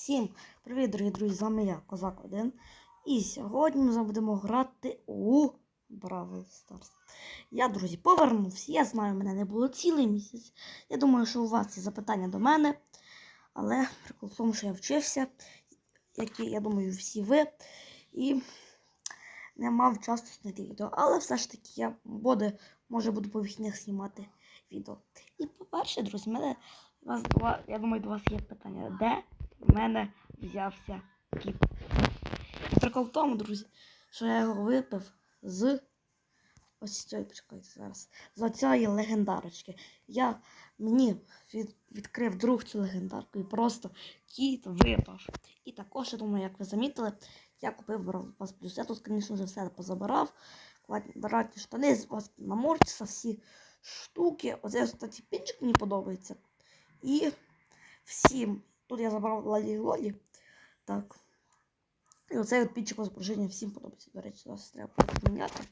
Всім привіт, дорогі друзі! З вами я, Козак 1. І сьогодні ми будемо грати у Бравл Старс. Я, друзі, повернувся. Я знаю, мене не було цілий місяць. Я думаю, що у вас є запитання до мене. Але прикол в тому, що я вчився, як я думаю, всі ви. І не мав часу зняти відео. Але все ж таки я буде, може буду по вихідних знімати відео. І по-перше, друзі, мене я думаю, до вас є питання, де в мене взявся кіт. Прикол в тому, друзі, що я його випив з ось цієї, почекайте зараз, з цієї легендарочки. Я мені від, відкрив друг цю легендарку і просто кіт випав. І також, я думаю, як ви замітили, я купив Бравл Плюс. Я тут, звісно, вже все позабирав. Квадратні штани, з вас на морці, всі штуки. Оце, кстати, пінчик мені подобається. І всім. Тут я забрав Лалі Лолі. Так. І оцей от зображення всім подобається. До речі, зараз треба поміняти.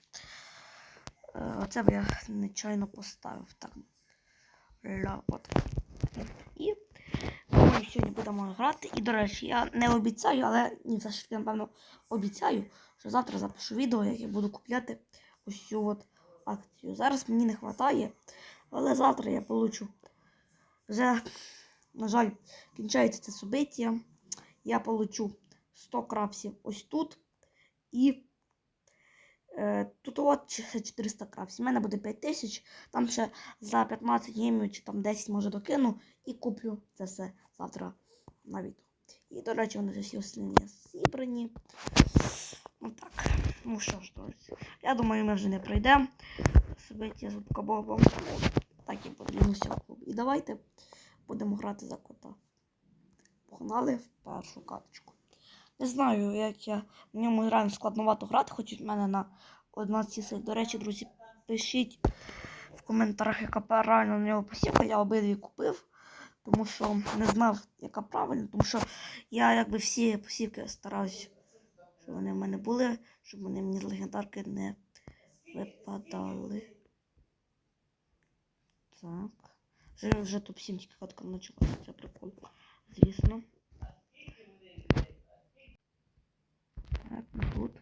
Е, Оце б я нечайно поставив. Так. От. І ми сьогодні будемо грати. І, до речі, я не обіцяю, але все ж таки, напевно, обіцяю, що завтра запишу відео, як я буду купляти ось цю от акцію. Зараз мені не вистачає, але завтра я получу. Вже, на жаль, кінчається це собиття. Я получу 100 крапсів ось тут. І е, тут от ще 400 крапсів. У мене буде 5000. Там ще за 15 гемів чи там 10 може докину. І куплю це все завтра на відео. І, до речі, вони всі остальні зібрані. Ну так. Ну що ж, друзі. Я думаю, ми вже не пройдемо. Собиття з Бобом. Так і подивимося в клуб. І давайте будемо грати за кота. Погнали в першу каточку. Не знаю, як я в ньому реально складновато грати, хоч в мене на 11 сил. До речі, друзі, пишіть в коментарях, яка правильно на нього посівка. Я обидві купив, тому що не знав, яка правильна, тому що я якби всі посівки стараюсь, щоб вони в мене були, щоб вони мені з легендарки не випадали. Так. Вже, вже топ-7 тільки катка почалася, це прикольно. Звісно. Так, ну тут.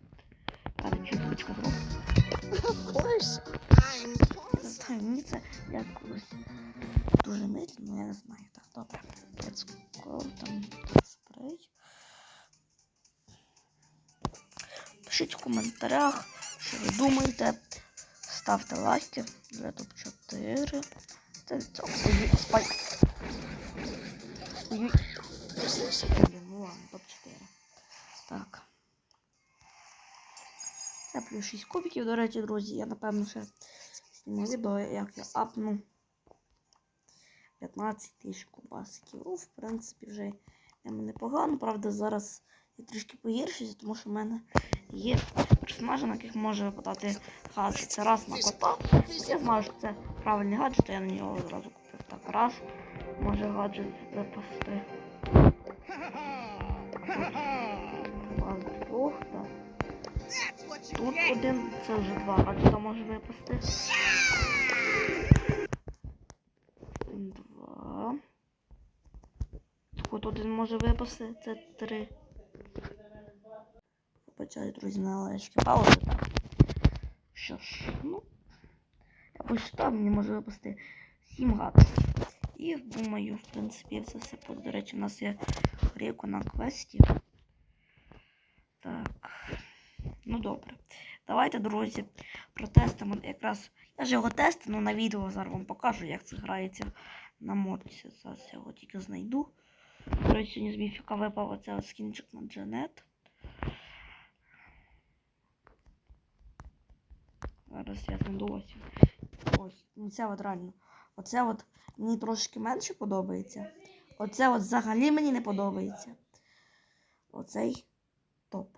Так, чуточка. Не знаю, мені це якось дуже медленно, я не знаю. Так, добре. Let's go, там спрей. Пишіть в коментарях, що ви думаєте. Ставте лайки. Вже топ 4. Цього. Ой, спайк. Ой, Блін, ну ладно, топ 4. Так. Це плюс 6 кубиків, до речі, друзі. Я напевно ще зніму відео, як я апну 15 тисяч кубасиків. Ну, в принципі, вже йому непогано. Правда, зараз я трішки погіршуюся, тому що в мене є персонажі, на яких може випадати гаджет. Це раз на кота. Я знаю, що це правильний гаджет, то я на нього одразу купив. Так, раз може гаджет випасти. Два з двох, так. Тут один, це вже два гаджета може випасти. Два. Тут один може випасти, це три. Вибачаю, друзі, належки паузи. Що ж, ну. Я посчитав, мені може випасти сім гаджетів. І думаю, в принципі, це все. До речі, у нас є ріку на квесті. Так. Ну добре. Давайте, друзі, протестимо якраз. Я ж його тестину на відео, зараз вам покажу, як це грається на модці. Зараз я його тільки знайду. До речі, сьогодні з міфіка випав оце скінчик на Джанет. Я знайду ось. Ось. Ну це от реально. Оце от мені трошки менше подобається. Оце от взагалі мені не подобається. Оцей топ.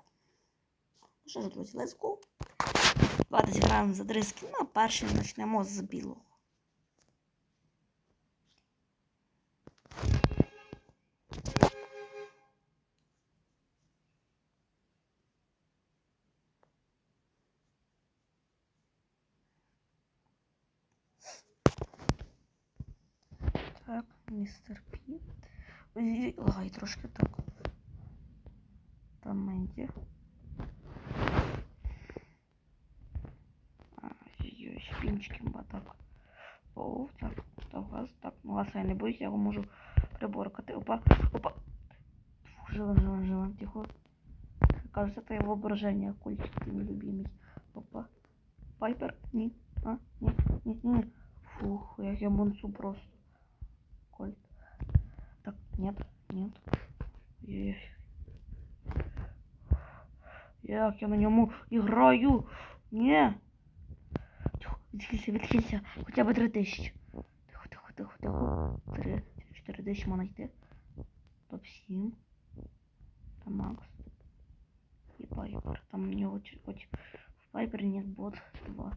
Ну що ж, друзі, let's go. Давайте зіграємо за три скіна. Перший почнемо з білого. містер Пі. Ой, лагай трошки так. Менді. Ой, шпінчики, так. О, так, так, газ, так, ну газ я не боюсь, я його можу приборкати. Опа, опа. Фух, живем, живем, живем, тихо. Кажется, это его воображение, кольчик ты нелюбимый. Опа. Пайпер? Ні. А? Ні, ні, ні. Фух, як я мунцу просто. Нет, нет. Ой. Як я на ньому граю? Ні. Тихо, відхилься, відхилься. Хоча б три тисячі. Тихо, тихо, тихо, тихо. Три, чотири тисячі можна. Топ 7. Там Макс. І Пайпер. Там нього чи- хоч в Пайпері нет бот 2.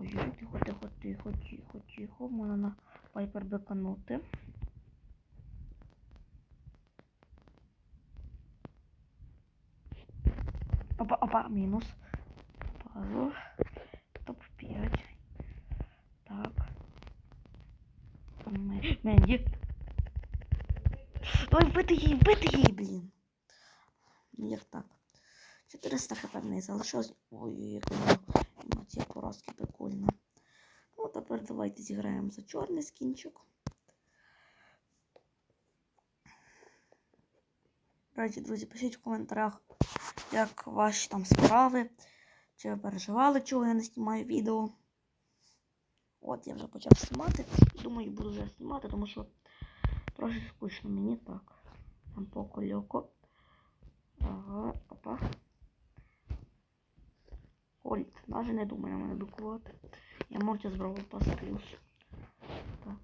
Ой, тихо, тихо, тихо, тихо, тихо. Можна на Пайпер беканути. Опа, опа, мінус. Пазу. Топ-5. Так. Менді. Ой, вбити її, вбити її, блін. Ну як так? 400 хп в неї залишилось. Ой, як вона ці поразки прикольно. Тепер давайте зіграємо за чорний скінчик. Раді, друзі, пишіть в коментарях, як ваші там справи. Чи ви переживали, чого я не знімаю відео. От я вже почав знімати. Думаю, буду вже знімати, тому що трохи скучно мені так. Там по кольоко. Ага, опа. Кольт. Навіть не думаю мене бикувати. Я можу збрав пас плюс. Так.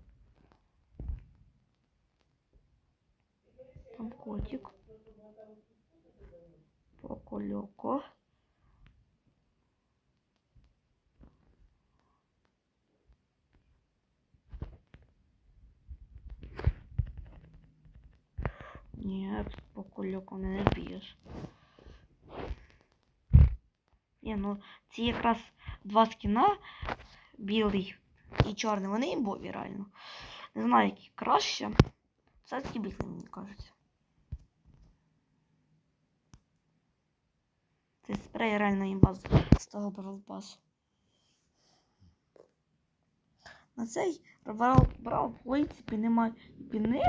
Там котик. Покольоко. Ні, покольоко не б'єш. Ні, ну ці якраз два скіна, Білий і чорний, вони імбові реально. Не знаю, які краще. Все-таки білий, мені кажуть. Цей спрей реально імба з того бравлпасу. На цей брав, в принципі, немає піни,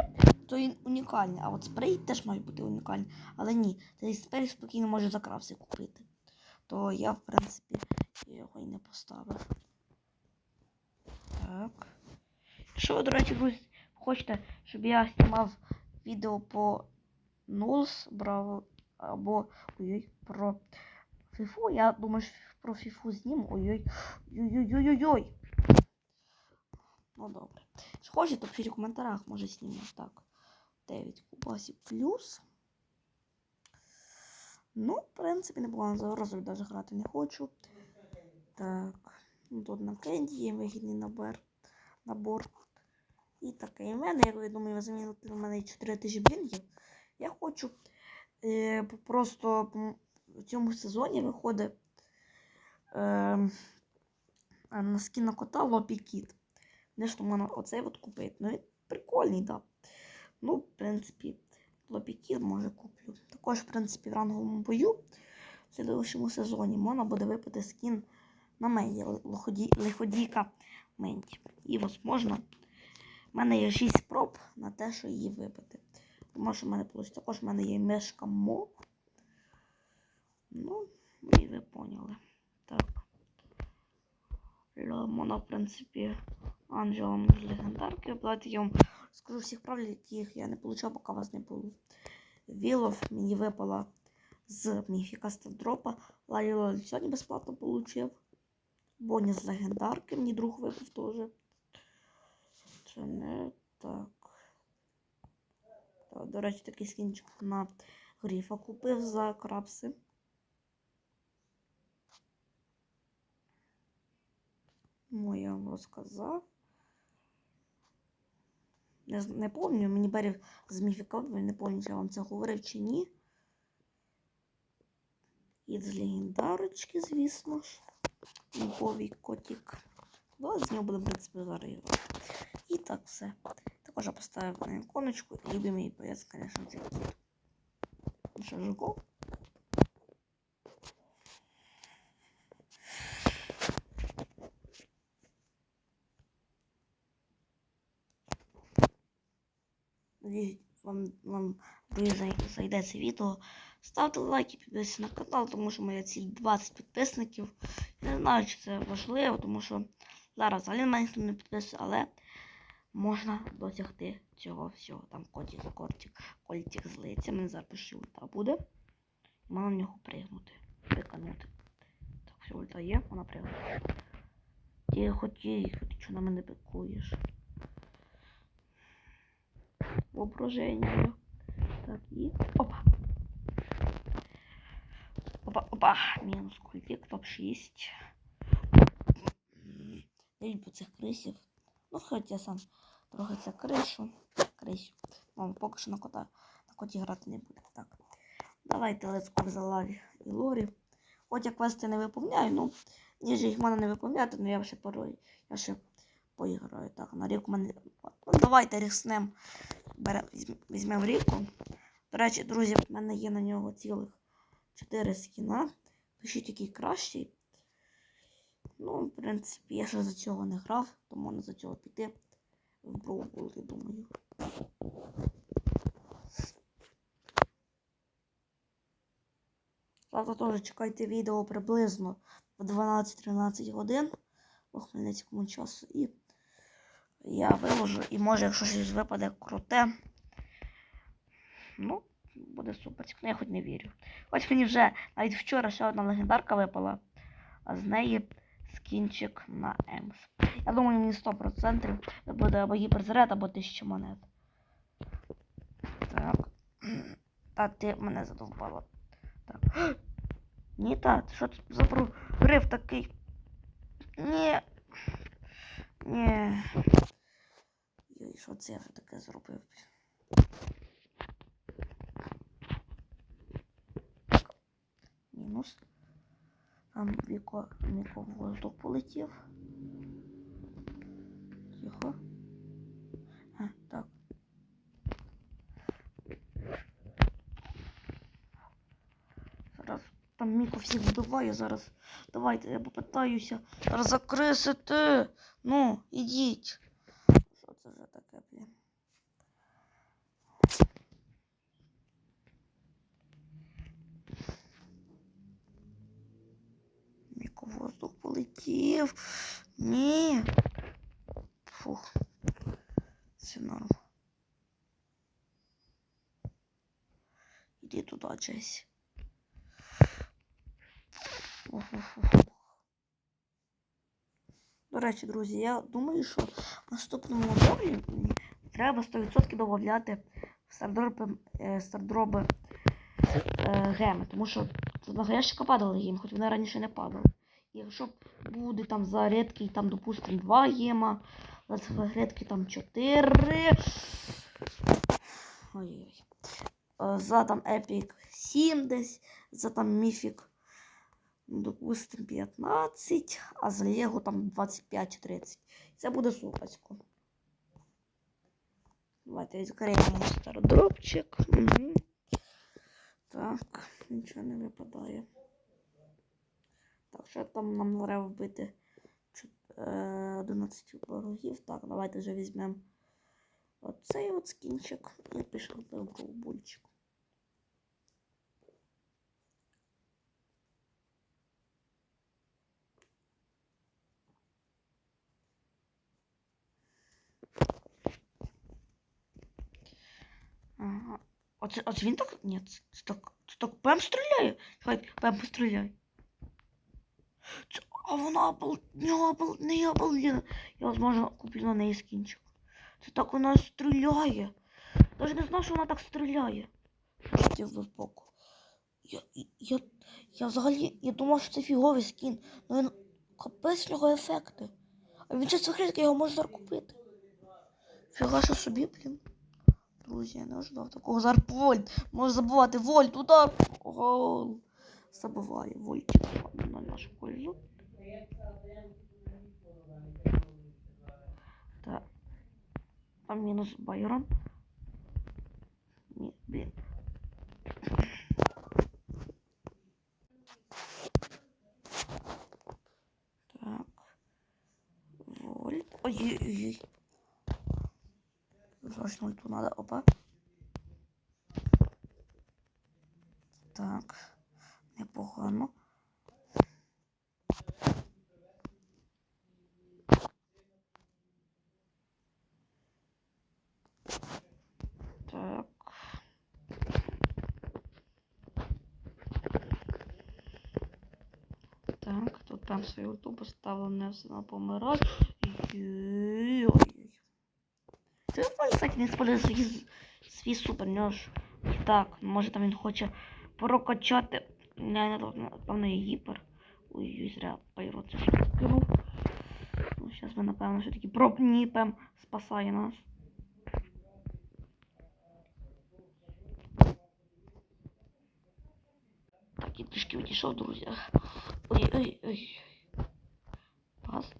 то він унікальний. А от спрей теж має бути унікальний. Але ні, цей спрей спокійно може за купити. То я, в принципі, його і не поставив. Так. Якщо ви, до речі, друзі, хочете, щоб я знімав відео по Нулс Браво або ой-ой, про Фіфу, я думаю, що про Фіфу зніму. Ой-ой. Ой-ой-ой-ой-ой. Ну добре. Якщо хочете, пишіть у коментарях, може зніму. Так. 9 кубасів плюс. Ну, в принципі, не було за розрив навіть грати не хочу. Так. Тут на кенді є вигідний набор. набор. І таке. В мене, ви думаю, ви замінили в мене 4 тисячі блінгів. Я хочу е, просто в цьому сезоні виходить е, на скіна кота Лопі Кіт. Не що мене оцей от купити. Ну, прикольний, так. Да. Ну, в принципі, Лопікіт може куплю. Також, в принципі, в ранговому бою в слідуючому сезоні можна буде випити скін на Менді, лиходійка Менді. І возможно, в мене є 6 проб на те, що її випити. Тому що в мене вийде. Також в мене є мешка Мо. Ну, і ви поняли. Так. Можна, в принципі, Анджелом з легендарки. Давайте я вам скажу всіх правил, яких я не получав, поки вас не було. Вілов мені випала з Міфіка Стардропа. Ларіло сьогодні безплатно получив. Боні з легендарки, мені друг випав теж. Це не так. так. До речі, такий скінчик на гріфа купив за крапси. Ну, я вам розказав. Не, не пам'ятаю, мені берів з міфіка, не пам'ятаю, я вам це говорив чи ні. І з легендарочки, звісно ж. Любовий котик. Ну, з нього буде, в принципі, зараз грати. І так все. Також я поставив на іконочку і любимий боєць, звісно, це кіт. Надіюсь, вам, вам зайде це відео. Ставте лайки, підписуйтесь на канал, тому що моя ціль 20 підписників. Я не знаю, чи це важливо, тому що зараз взагалі мене ніхто не підписує, але можна досягти цього всього. Там котик, кортик, кольтик злиться. Мене зараз пише ульта буде. І можна на нього пригнути. Приканути. Так, все, ульта є, вона пригнула. Тихо, тихо, ти чого на мене пикуєш? Воображення. Так, і. Опа. Опа, опа. Мінус культик, топ-6. Я люблю цих крисів. Ну, хоч я сам трохи це кришу. Крисю. Мама, поки що на кота на коті грати не буде. Так. Давайте лецку за лаві і лорі. Хоч я квести не виповняю, ну, ніж їх мене не виповняти, ну я ще порой. Я ще поіграю. Так, на рік у мене. Ну, давайте ріснем. Візьмемо ріку. До речі, друзі, в мене є на нього цілих 4 скіна. Пишіть, який кращий. Ну, в принципі, я ще за цього не грав, то можна за цього піти в Броубол, я думаю. Завтра теж чекайте відео приблизно в 12-13 годин по хмельницькому часу. І я виложу. І може, якщо щось випаде круте, ну, буде супер. Ну, я хоч не вірю. Хоч мені вже навіть вчора ще одна легендарка випала, а з неї скінчик на Емс. Я думаю, мені 100% буде або гіперзаряд, або 1000 монет. Так. Та ти мене задовбала. Так. Ні, та, що це за прорив такий? Ні. Ні. Йой, що це я вже таке зробив? Мінус. Там віко, віко воздух полетів. Тихо. А, так. Зараз там Міко всіх вбиває зараз. Давайте я попитаюся. Зараз закрисити. Ну, ідіть. Полетів. Ні. Фух. Все норм. Іди туди, Джесі. До речі, друзі, я думаю, що в наступному модулі треба 100% додати в стардропи, е, стардроби е, геми, тому що тут на ящика падали гем, хоч вони раніше не падали. Якщо буде там за рідкий, там, допустим, 2 гема, за рідкий там 4. Ой-ой. Е, За там епік 7 десь, за там міфік ну, допустим, 15, а за Лего там 25 чи 30. Це буде супасько. Давайте відкриємо стардропчик. Угу. Так, нічого не випадає. Так, що там нам треба вбити е, 11 ворогів. Так, давайте вже візьмемо оцей от скінчик і пишемо до бульчик. Ага. Оце, оце він так? Ні, це, так, це так прям стріляє. Хай прям постріляй. А вона не, обал... не обалдена. Я, возможно, куплю на неї скінчик. Це так вона стріляє. Даже не знав, що вона так стріляє. Боку. Я, я, я взагалі, я думав, що це фіговий скін. Ну він капець нього ефекти. А він часто хрестки, його можна зараз купити. Фіга що собі, блін. Друзі, я не ожидав такого зараз вольт. Може забувати вольт, удар. Гол. Забываю, вольтик на нашу пользу. Да. А минус Байрон. Ні, блин. Так. Вольт. Ой-ой-ой. Срочно ульту надо. Опа. Так. Непогано. Так. Так, тут там свою ульту поставив, не помирать. Ой-ой-ой. Це кстати, не спалює свій, свій супер, нього так, може там він хоче прокачати. Не, напевно, є гіпер. Ой-ой, зря пайро це. Ну, зараз ми, напевно, все-таки пропніпем, спасає нас. Так, і трішки відійшов, друзі. Ой-ой-ой. Пас.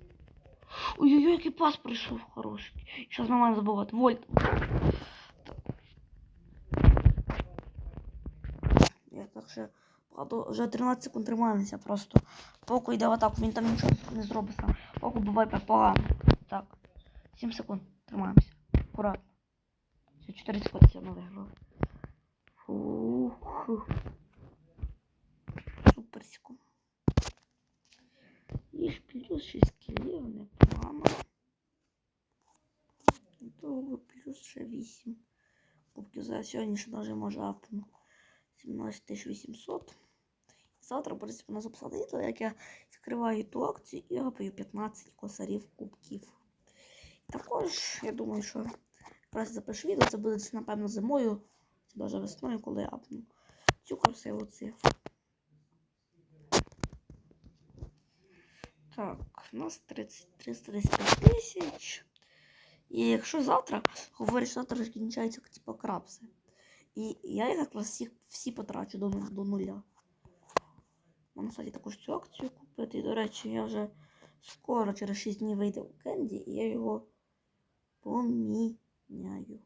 Ой-ой-ой, який пас прийшов хороший. Зараз не маємо забувати. Вольт. Так. Я так ще правда, вже 13 секунд тримаємося просто. Поку йде в атаку, він там нічого не зробить сам. Поку буває погано. Так. 7 секунд тримаємося. Акуратно. Все, 4 секунди все одно виграв. Суперсько. І ж плюс 6 кілів, непогано. Того плюс ще 8. Кубків за сьогодні ще навіть може апну. 17800. Завтра у нас відео, як я відкриваю ту акцію і гапаю 15 косарів кубків. Також, я думаю, що якраз запишу відео, це буде напевно зимою, чи навіть весною, коли я апну цю красиву цифру. Так, у нас 30, 335 тисяч. І якщо завтра, говорять, що завтра типу, крапси. І я їх якраз всіх, всі потрачу до, ну- до нуля. Можна, кстати, також цю акцію купити. І, до речі, я вже скоро через 6 днів вийде у Кенді, і я його поміняю.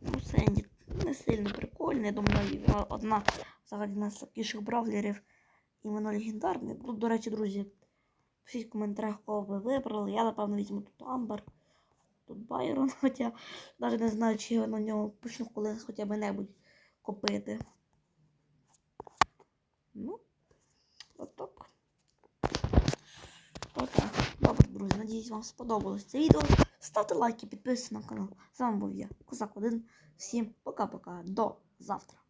Ну, Сенді не сильно прикольний. Я думаю, і одна взагалі найслабкіших бравлерів іменно легендарний. Тут, до речі, друзі, пишіть в коментарях, кого ви вибрали. Я, напевно, візьму тут Амбер, тут Байрон, хоча навіть не знаю, чи я на нього почну колись хоча б небудь купити. Ну, отак. Отак. Добре, друзі, надіюсь, вам сподобалось це відео. Ставте лайки, підписуйтесь на канал. З вами був я, Козак 1. Всім пока-пока. До завтра.